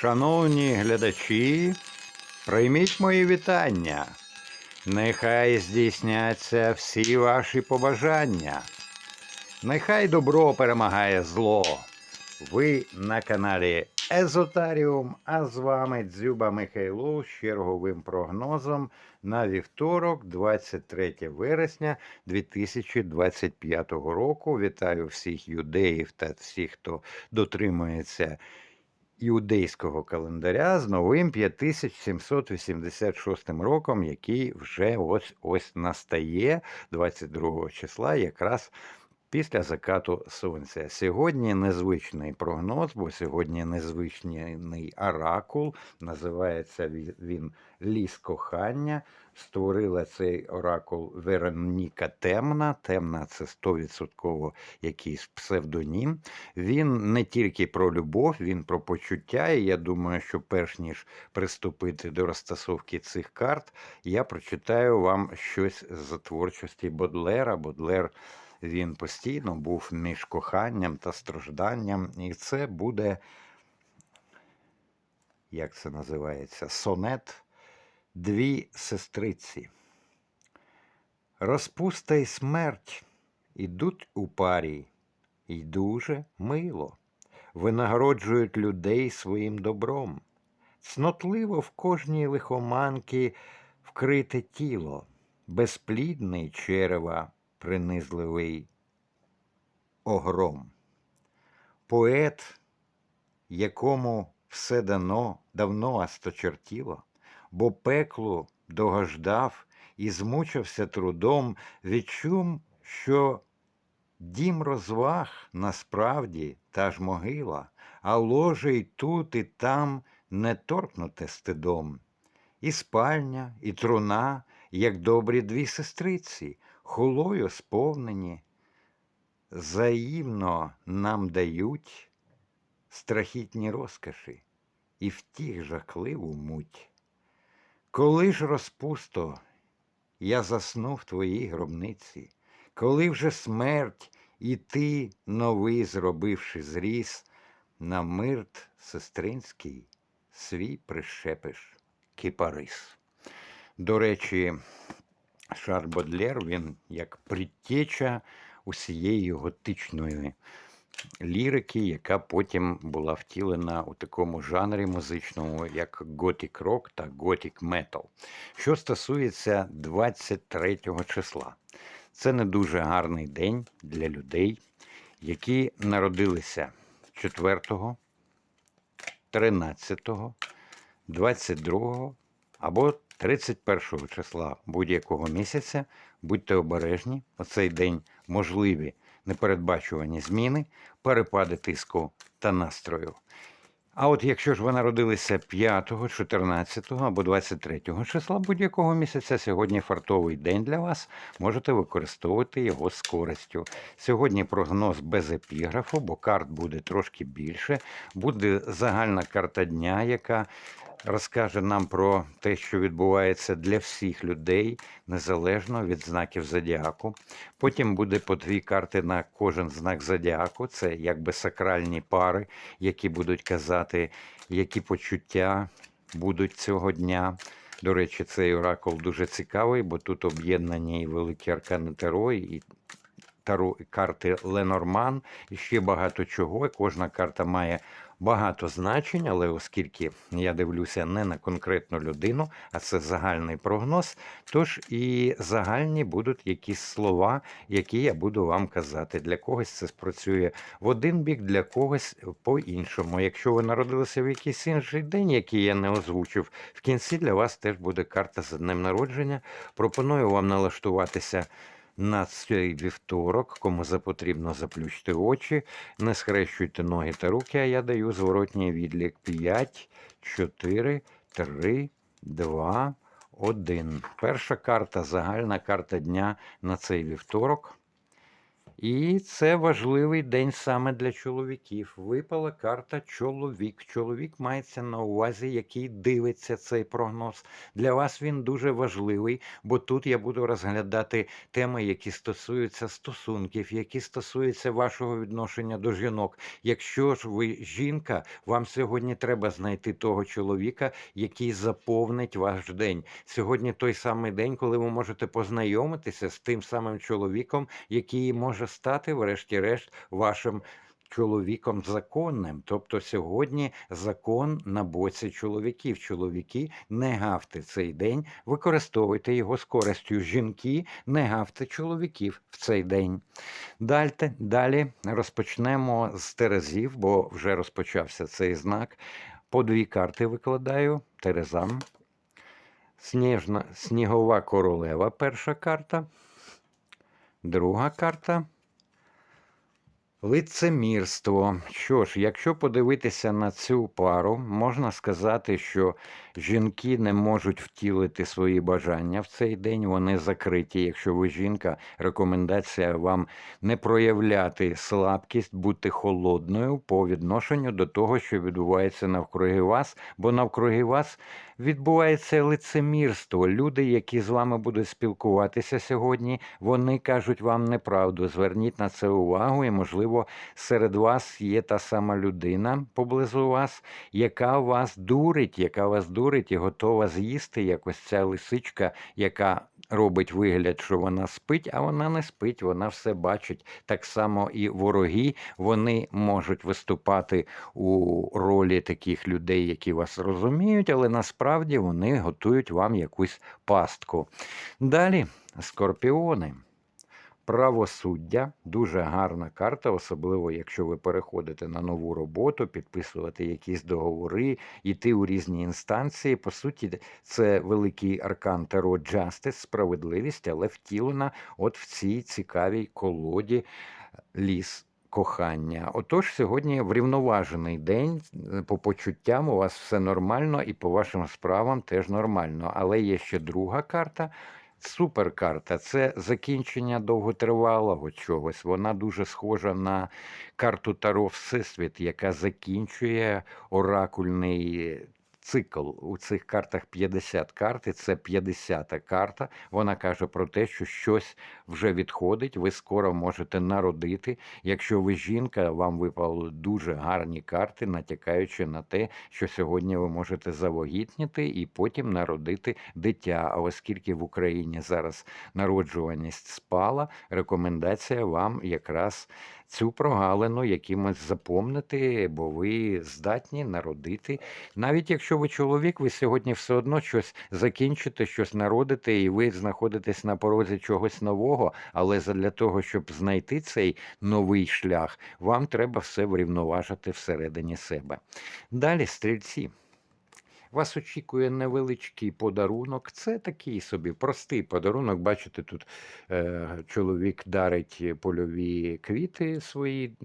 Шановні глядачі, прийміть мої вітання. Нехай здійсняться всі ваші побажання. Нехай добро перемагає зло. Ви на каналі Езотаріум, а з вами Дзюба Михайло з черговим прогнозом на вівторок, 23 вересня 2025 року. Вітаю всіх юдеїв та всіх, хто дотримується іудейського календаря з новим 5786 роком, який вже ось ось настає 22 числа, якраз після закату сонця. Сьогодні незвичний прогноз, бо сьогодні незвичний оракул. Називається він Ліс кохання. Створила цей оракул Вероніка Темна. Темна це 100% якийсь псевдонім. Він не тільки про любов, він про почуття. І я думаю, що перш ніж приступити до розтасовки цих карт, я прочитаю вам щось з творчості Бодлера. Бодлер він постійно був між коханням та стражданням, і це буде, як це називається, сонет Дві сестриці. Розпуста й смерть ідуть у парі, і дуже мило, винагороджують людей своїм добром. Цнотливо в кожній лихоманки вкрите тіло, безплідний черева, принизливий огром. Поет, якому все дано давно осточертіло, бо пеклу догождав і змучився трудом, відчув, що дім розваг насправді та ж могила, а ложе й тут, і там не торкнуте стидом. І спальня, і труна, як добрі дві сестриці, хулою сповнені, взаємно нам дають страхітні розкоші і втіх жахливу муть. Коли ж розпусто я заснув в твоїй гробниці, коли вже смерть і ти, новий зробивши зріс, на мирт сестринський свій прищепиш кипарис. До речі, Шар Бодлер, він як предтеча усієї готичної лірики, яка потім була втілена у такому жанрі музичному, як готік рок та готік метал. Що стосується 23 числа, це не дуже гарний день для людей, які народилися 4, 13, 22 або 31 числа будь-якого місяця. Будьте обережні, у цей день можливі непередбачувані зміни, перепади тиску та настрою. А от якщо ж ви народилися 5, 14 або 23 числа будь-якого місяця, сьогодні фартовий день для вас, можете використовувати його з користю. Сьогодні прогноз без епіграфу, бо карт буде трошки більше. Буде загальна карта дня, яка розкаже нам про те, що відбувається для всіх людей, незалежно від знаків зодіаку. Потім буде по дві карти на кожен знак зодіаку. Це якби сакральні пари, які будуть казати, які почуття будуть цього дня. До речі, цей оракул дуже цікавий, бо тут об'єднані і великі аркани Таро, і таро, карти Ленорман, і ще багато чого. Кожна карта має багато значень, але оскільки я дивлюся не на конкретну людину, а це загальний прогноз, тож і загальні будуть якісь слова, які я буду вам казати. Для когось це спрацює в один бік, для когось по-іншому. Якщо ви народилися в якийсь інший день, який я не озвучив, в кінці для вас теж буде карта з днем народження. Пропоную вам налаштуватися. На цей вівторок, кому запотрібно заплющити очі, не схрещуйте ноги та руки, а я даю зворотній відлік 5, 4, 3, 2, 1. Перша карта, загальна карта дня на цей вівторок. І це важливий день саме для чоловіків. Випала карта чоловік. Чоловік мається на увазі, який дивиться цей прогноз. Для вас він дуже важливий, бо тут я буду розглядати теми, які стосуються стосунків, які стосуються вашого відношення до жінок. Якщо ж ви жінка, вам сьогодні треба знайти того чоловіка, який заповнить ваш день. Сьогодні той самий день, коли ви можете познайомитися з тим самим чоловіком, який може стати, врешті-решт, вашим. Чоловіком законним, тобто сьогодні закон на боці чоловіків. Чоловіки не гавте цей день, використовуйте його з користю. Жінки не гавте чоловіків в цей день. Далі, далі розпочнемо з Терезів, бо вже розпочався цей знак. По дві карти викладаю Терезам. Сніжна, снігова королева перша карта. Друга карта. Лицемірство. Що ж, якщо подивитися на цю пару, можна сказати, що жінки не можуть втілити свої бажання в цей день. Вони закриті. Якщо ви жінка, рекомендація вам не проявляти слабкість, бути холодною по відношенню до того, що відбувається навкруги вас, бо навкруги вас відбувається лицемірство. Люди, які з вами будуть спілкуватися сьогодні, вони кажуть вам неправду. Зверніть на це увагу, і, можливо, серед вас є та сама людина поблизу вас, яка вас дурить, яка вас дурить і готова з'їсти якось ця лисичка, яка робить вигляд, що вона спить, а вона не спить, вона все бачить. Так само і вороги вони можуть виступати у ролі таких людей, які вас розуміють, але насправді вони готують вам якусь пастку. Далі скорпіони. Правосуддя дуже гарна карта, особливо якщо ви переходите на нову роботу, підписувати якісь договори, йти у різні інстанції. По суті, це великий аркан Таро Justice, справедливість, але втілена от в цій цікавій колоді ліс. Кохання. Отож, сьогодні врівноважений день. По почуттям у вас все нормально, і по вашим справам теж нормально. Але є ще друга карта. Суперкарта це закінчення довготривалого чогось. Вона дуже схожа на карту Таро Всесвіт, яка закінчує оракульний цикл. У цих картах 50 карт, і це 50-та карта. Вона каже про те, що щось вже відходить, ви скоро можете народити. Якщо ви жінка, вам випали дуже гарні карти, натякаючи на те, що сьогодні ви можете завагітніти і потім народити дитя. А оскільки в Україні зараз народжуваність спала, рекомендація вам якраз цю прогалину якимось заповнити, бо ви здатні народити. Навіть якщо ви чоловік, ви сьогодні все одно щось закінчите, щось народите, і ви знаходитесь на порозі чогось нового. Але для того, щоб знайти цей новий шлях, вам треба все врівноважити всередині себе. Далі стрільці. Вас очікує невеличкий подарунок. Це такий собі простий подарунок. Бачите, тут е, чоловік дарить польові квіти свої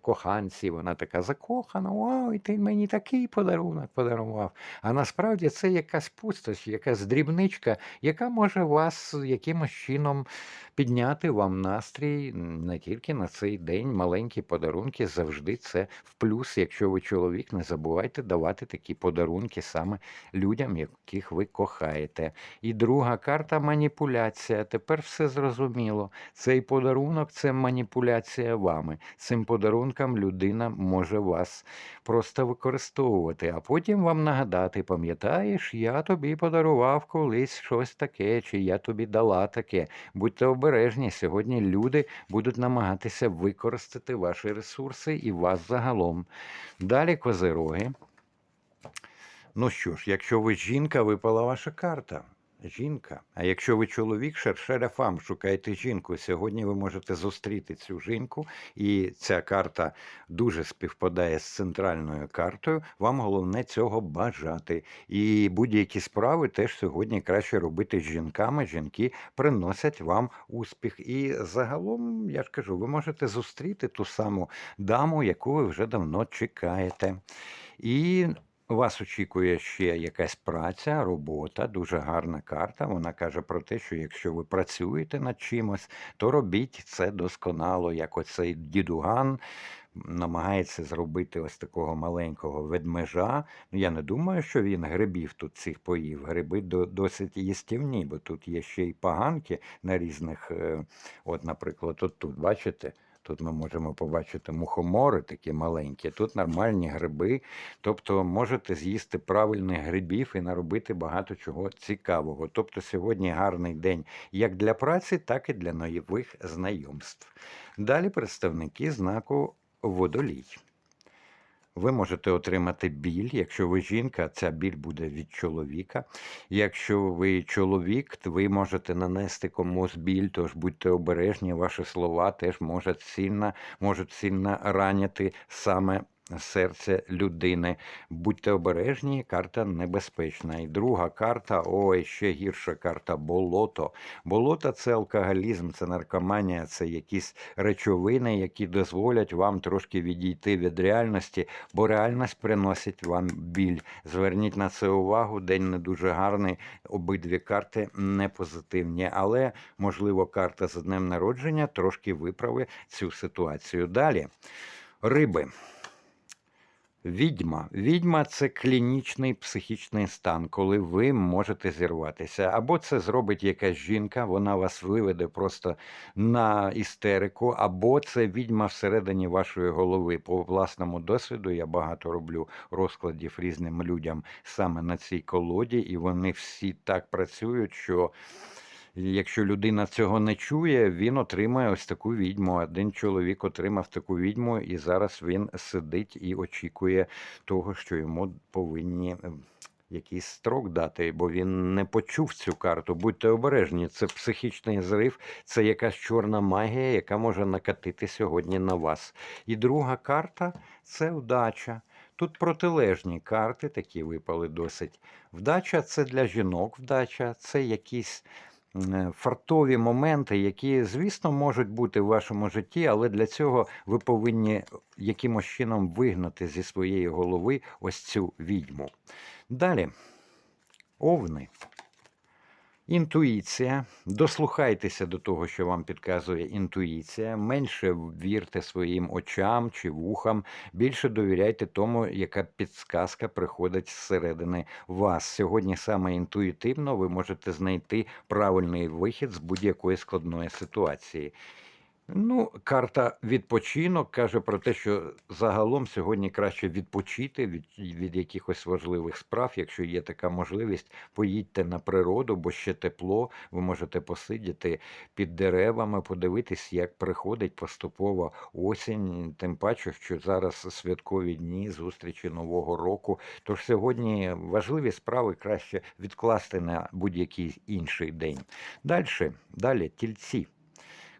коханці. Вона така закохана. Ой, ти мені такий подарунок подарував. А насправді це якась пустость, якась дрібничка, яка може вас якимось чином підняти вам настрій не тільки на цей день. Маленькі подарунки завжди це в плюс. Якщо ви чоловік, не забувайте давати такі подарунки саме людям, яких ви кохаєте. І друга карта маніпуляція. Тепер все зрозуміло. Цей подарунок це маніпуляція вами. Цим подарунком людина може вас просто використовувати, а потім вам нагадати, пам'ятаєш, я тобі подарував колись щось таке, чи я тобі дала таке. Будьте обережні, сьогодні люди будуть намагатися використати ваші ресурси і вас загалом. Далі козироги. Ну що ж, якщо ви жінка, випала ваша карта. Жінка. А якщо ви чоловік, шершеля фам, шукайте жінку. Сьогодні ви можете зустріти цю жінку, і ця карта дуже співпадає з центральною картою. Вам головне цього бажати. І будь-які справи теж сьогодні краще робити з жінками. Жінки приносять вам успіх. І загалом, я ж кажу, ви можете зустріти ту саму даму, яку ви вже давно чекаєте. І Вас очікує ще якась праця, робота, дуже гарна карта. Вона каже про те, що якщо ви працюєте над чимось, то робіть це досконало, як оцей дідуган намагається зробити ось такого маленького ведмежа. Ну, я не думаю, що він грибів тут цих поїв. Гриби до- досить їстівні, бо тут є ще й поганки на різних. е, От, наприклад, от тут, бачите? Тут ми можемо побачити мухомори такі маленькі, тут нормальні гриби. Тобто можете з'їсти правильних грибів і наробити багато чого цікавого. Тобто сьогодні гарний день як для праці, так і для нових знайомств. Далі представники знаку водолій. Ви можете отримати біль, якщо ви жінка, ця біль буде від чоловіка. Якщо ви чоловік, ви можете нанести комусь біль, тож будьте обережні, ваші слова теж можуть сильно, можуть сильно раняти саме серце людини. Будьте обережні, карта небезпечна. І друга карта, ой, ще гірша карта болото. Болото це алкоголізм, це наркоманія, це якісь речовини, які дозволять вам трошки відійти від реальності, бо реальність приносить вам біль. Зверніть на це увагу. День не дуже гарний. Обидві карти не позитивні, але можливо карта з днем народження трошки виправить цю ситуацію. Далі риби. Відьма. Відьма це клінічний психічний стан, коли ви можете зірватися. Або це зробить якась жінка, вона вас виведе просто на істерику, або це відьма всередині вашої голови. По власному досвіду я багато роблю розкладів різним людям саме на цій колоді, і вони всі так працюють, що. Якщо людина цього не чує, він отримає ось таку відьму. Один чоловік отримав таку відьму, і зараз він сидить і очікує того, що йому повинні е, якийсь строк дати, бо він не почув цю карту. Будьте обережні, це психічний зрив, це якась чорна магія, яка може накатити сьогодні на вас. І друга карта це вдача. Тут протилежні карти, такі випали досить. Вдача це для жінок, вдача це якісь фартові моменти, які, звісно, можуть бути в вашому житті, але для цього ви повинні якимось чином вигнати зі своєї голови ось цю відьму. Далі, овни. Інтуїція. Дослухайтеся до того, що вам підказує інтуїція. Менше вірте своїм очам чи вухам, більше довіряйте тому, яка підсказка приходить зсередини вас. Сьогодні саме інтуїтивно ви можете знайти правильний вихід з будь-якої складної ситуації. Ну, карта відпочинок каже про те, що загалом сьогодні краще відпочити від, від якихось важливих справ. Якщо є така можливість, поїдьте на природу, бо ще тепло. Ви можете посидіти під деревами, подивитись, як приходить поступово осінь. Тим паче, що зараз святкові дні, зустрічі Нового року. Тож сьогодні важливі справи краще відкласти на будь-який інший день. Далі, далі тільці.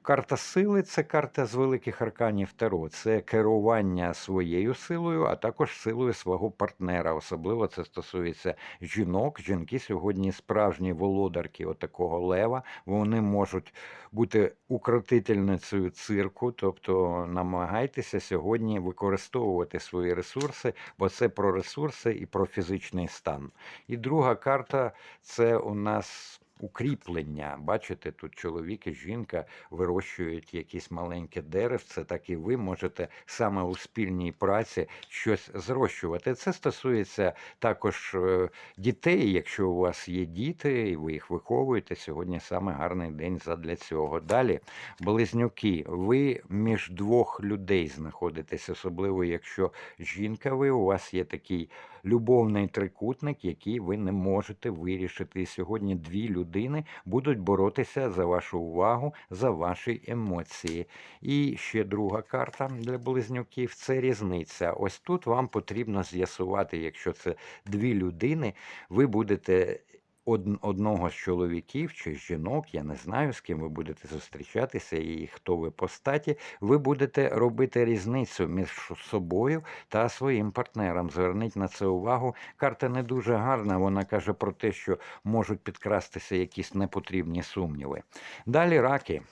Карта сили це карта з великих арканів Таро. Це керування своєю силою, а також силою свого партнера. Особливо це стосується жінок. Жінки сьогодні справжні володарки отакого лева. Вони можуть бути укротительницею цирку, тобто намагайтеся сьогодні використовувати свої ресурси, бо це про ресурси і про фізичний стан. І друга карта це у нас. Укріплення, бачите, тут чоловік і жінка вирощують якісь маленьке деревце, так і ви можете саме у спільній праці щось зрощувати. Це стосується також е, дітей. Якщо у вас є діти і ви їх виховуєте, сьогодні саме гарний день задля цього. Далі, близнюки, ви між двох людей знаходитесь, особливо якщо жінка, ви у вас є такий любовний трикутник, який ви не можете вирішити. І сьогодні дві людини будуть боротися за вашу увагу, за ваші емоції. І ще друга карта для близнюків це різниця. Ось тут вам потрібно з'ясувати, якщо це дві людини, ви будете. Од- Одного з чоловіків чи з жінок, я не знаю, з ким ви будете зустрічатися і хто ви по статі, ви будете робити різницю між собою та своїм партнером. Зверніть на це увагу. Карта не дуже гарна. Вона каже про те, що можуть підкрастися якісь непотрібні сумніви. Далі раки.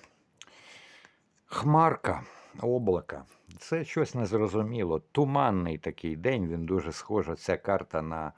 Хмарка, облака. Це щось незрозуміло. Туманний такий день, він дуже схожа, ця карта на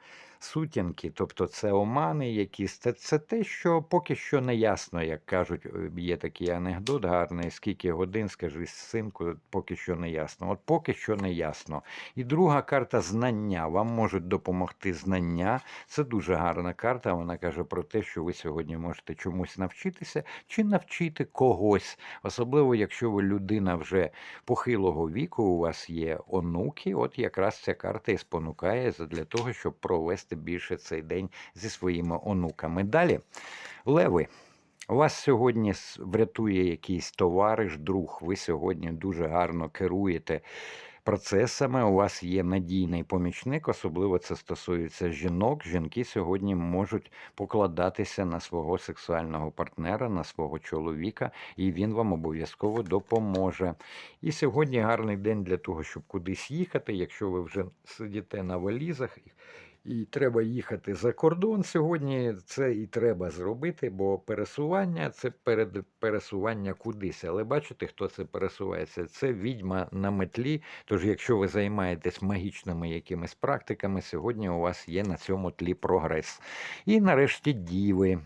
сутінки, тобто це омани якісь. Це, це те, що поки що не ясно, як кажуть, е, є такий анекдот гарний, скільки годин, скажи, синку, поки що не ясно. От поки що не ясно. І друга карта знання. Вам можуть допомогти знання. Це дуже гарна карта. Вона каже про те, що ви сьогодні можете чомусь навчитися чи навчити когось. Особливо, якщо ви людина вже похилого віку, у вас є онуки, от якраз ця карта і спонукає для того, щоб провести більше цей день зі своїми онуками. Далі, леви. Вас сьогодні врятує якийсь товариш, друг. Ви сьогодні дуже гарно керуєте процесами. У вас є надійний помічник, особливо це стосується жінок. Жінки сьогодні можуть покладатися на свого сексуального партнера, на свого чоловіка, і він вам обов'язково допоможе. І сьогодні гарний день для того, щоб кудись їхати. Якщо ви вже сидите на валізах і треба їхати за кордон сьогодні, це і треба зробити, бо пересування це перед пересування кудись. Але бачите, хто це пересувається? Це відьма на метлі. Тож, якщо ви займаєтесь магічними якимись практиками, сьогодні у вас є на цьому тлі прогрес. І нарешті діви.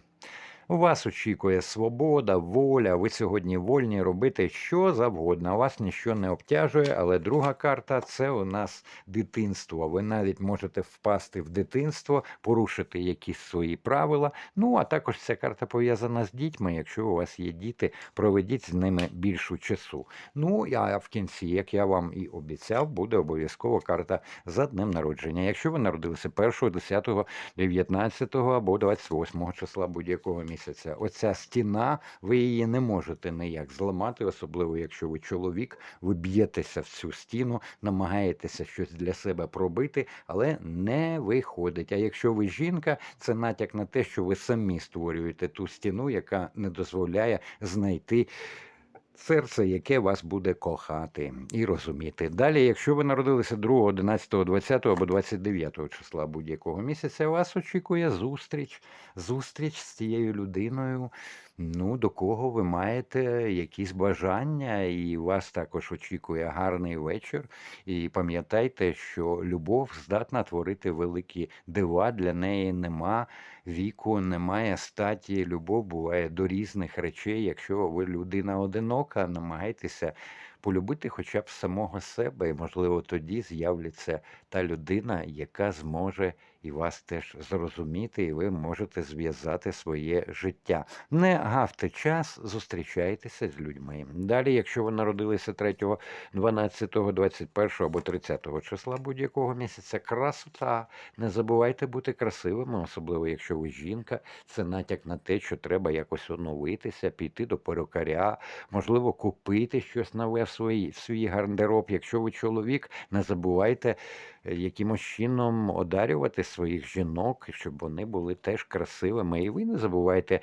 Вас очікує свобода, воля. Ви сьогодні вольні робити що завгодно. Вас нічого не обтяжує, але друга карта це у нас дитинство. Ви навіть можете впасти в дитинство, порушити якісь свої правила. Ну а також ця карта пов'язана з дітьми. Якщо у вас є діти, проведіть з ними більшу часу. Ну а в кінці, як я вам і обіцяв, буде обов'язково карта за днем народження. Якщо ви народилися 1, 10, 19 або 28 числа будь-якого місяця. Оця стіна, ви її не можете ніяк зламати, особливо якщо ви чоловік, ви б'єтеся в цю стіну, намагаєтеся щось для себе пробити, але не виходить. А якщо ви жінка, це натяк на те, що ви самі створюєте ту стіну, яка не дозволяє знайти. Серце, яке вас буде кохати і розуміти. Далі, якщо ви народилися 2, 11, 20 або 29 числа будь-якого місяця, вас очікує зустріч, зустріч з тією людиною, ну, до кого ви маєте якісь бажання, і вас також очікує гарний вечір. І пам'ятайте, що любов здатна творити великі дива, для неї нема віку, немає статі. Любов буває до різних речей. Якщо ви людина одинока, намагайтеся полюбити хоча б самого себе, і можливо тоді з'являться та людина, яка зможе і вас теж зрозуміти, і ви можете зв'язати своє життя. Не гавте час, зустрічайтеся з людьми. Далі, якщо ви народилися 3, 12, 21 або 30 числа будь-якого місяця, красота. Не забувайте бути красивими, особливо якщо ви жінка. Це натяк на те, що треба якось оновитися, піти до перукаря, можливо, купити щось нове в свій, в свій гардероб. Якщо ви чоловік, не забувайте якимось чином одарювати своїх жінок, щоб вони були теж красивими. І ви не забувайте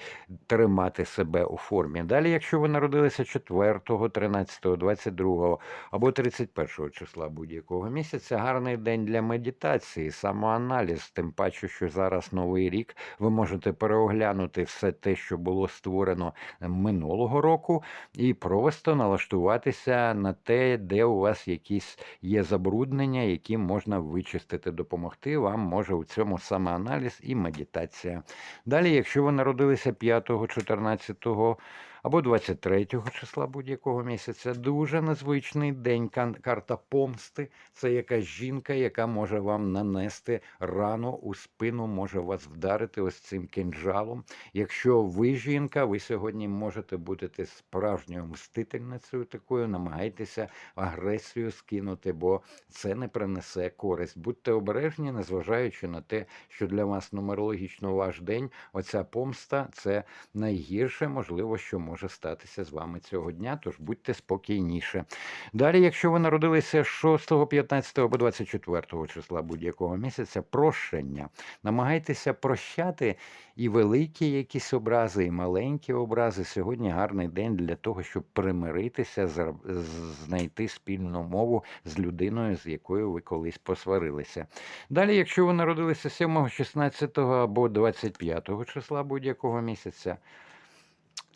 тримати себе у формі. Далі, якщо ви народилися 4, 13, 22 або 31 числа будь-якого місяця, гарний день для медитації, самоаналіз, тим паче, що зараз новий рік, ви можете переоглянути все те, що було створено минулого року, і просто налаштуватися на те, де у вас якісь є забруднення, які можна вичистити, допомогти вам може у цьому самоаналіз і медитація. Далі, якщо ви народилися 5, 14 або 23 числа будь-якого місяця, дуже незвичний день. Карта помсти. Це якась жінка, яка може вам нанести рану у спину, може вас вдарити ось цим кинджалом. Якщо ви жінка, ви сьогодні можете бути справжньою мстительницею такою, намагайтеся агресію скинути, бо це не принесе користь. Будьте обережні, незважаючи на те, що для вас нумерологічно ваш день, оця помста це найгірше, можливо, що може статися з вами цього дня, тож будьте спокійніше. Далі, якщо ви народилися 6, 15 або 24 числа будь-якого місяця, прощення. Намагайтеся прощати і великі якісь образи, і маленькі образи. Сьогодні гарний день для того, щоб примиритися, знайти спільну мову з людиною, з якою ви колись посварилися. Далі, якщо ви народилися 7, 16 або 25 числа будь-якого місяця,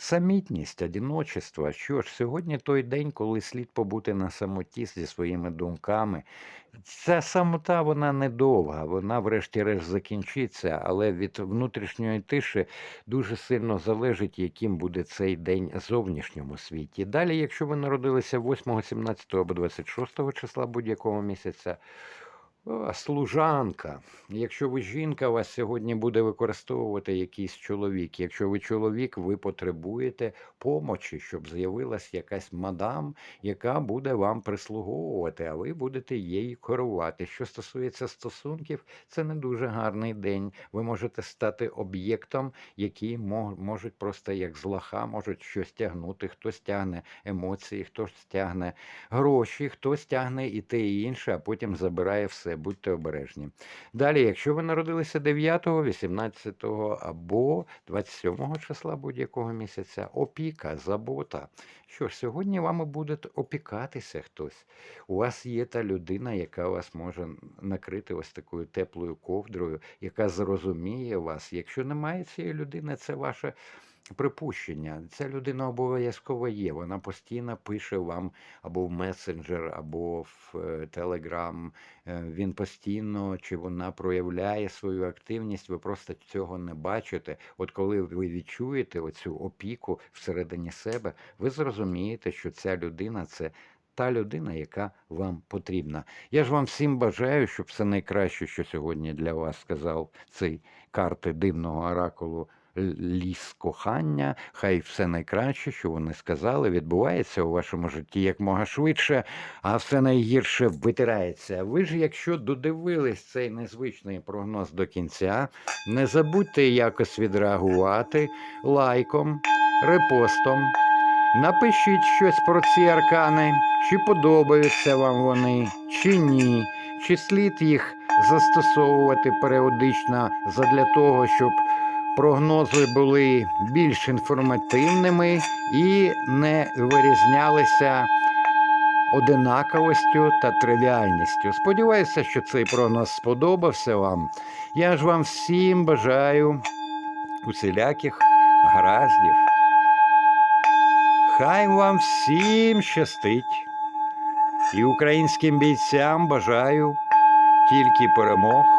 Самітність, одиночество. Що ж, сьогодні той день, коли слід побути на самоті зі своїми думками. Ця самота вона недовга, вона врешті-решт закінчиться, але від внутрішньої тиші дуже сильно залежить, яким буде цей день зовнішньому світі. Далі, якщо ви народилися 8, 17 або 26 числа будь-якого місяця, служанка. Якщо ви жінка, вас сьогодні буде використовувати якийсь чоловік. Якщо ви чоловік, ви потребуєте помочі, щоб з'явилась якась мадам, яка буде вам прислуговувати, а ви будете її керувати. Що стосується стосунків, це не дуже гарний день. Ви можете стати об'єктом, які можуть просто як з лоха, можуть щось тягнути. Хтось тягне емоції, хтось тягне гроші, хтось тягне і те, і інше, а потім забирає все. Будьте обережні. Далі, якщо ви народилися 9, 18 або 27 числа будь-якого місяця, опіка, забота. Що ж, сьогодні вами буде опікатися хтось. У вас є та людина, яка вас може накрити ось такою теплою ковдрою, яка зрозуміє вас. Якщо немає цієї людини, це ваше припущення. Ця людина обов'язково є. Вона постійно пише вам або в месенджер, або в е, Телеграм. Е, Він постійно чи вона проявляє свою активність, ви просто цього не бачите. От коли ви відчуєте оцю опіку всередині себе, ви зрозумієте, що ця людина це. Та людина, яка вам потрібна. Я ж вам всім бажаю, щоб все найкраще, що сьогодні для вас сказав цей карти дивного оракулу ліс кохання. Хай все найкраще, що вони сказали, відбувається у вашому житті якмога швидше, а все найгірше витирається. Ви ж, якщо додивились цей незвичний прогноз до кінця, не забудьте якось відреагувати лайком, репостом. Напишіть щось про ці аркани, чи подобаються вам вони, чи ні, чи слід їх застосовувати періодично задля того, щоб прогнози були більш інформативними і не вирізнялися одинаковостю та тривіальністю. Сподіваюся, що цей прогноз сподобався вам. Я ж вам всім бажаю усіляких гараздів. Хай вам всім щастить. І українським бійцям бажаю тільки перемог.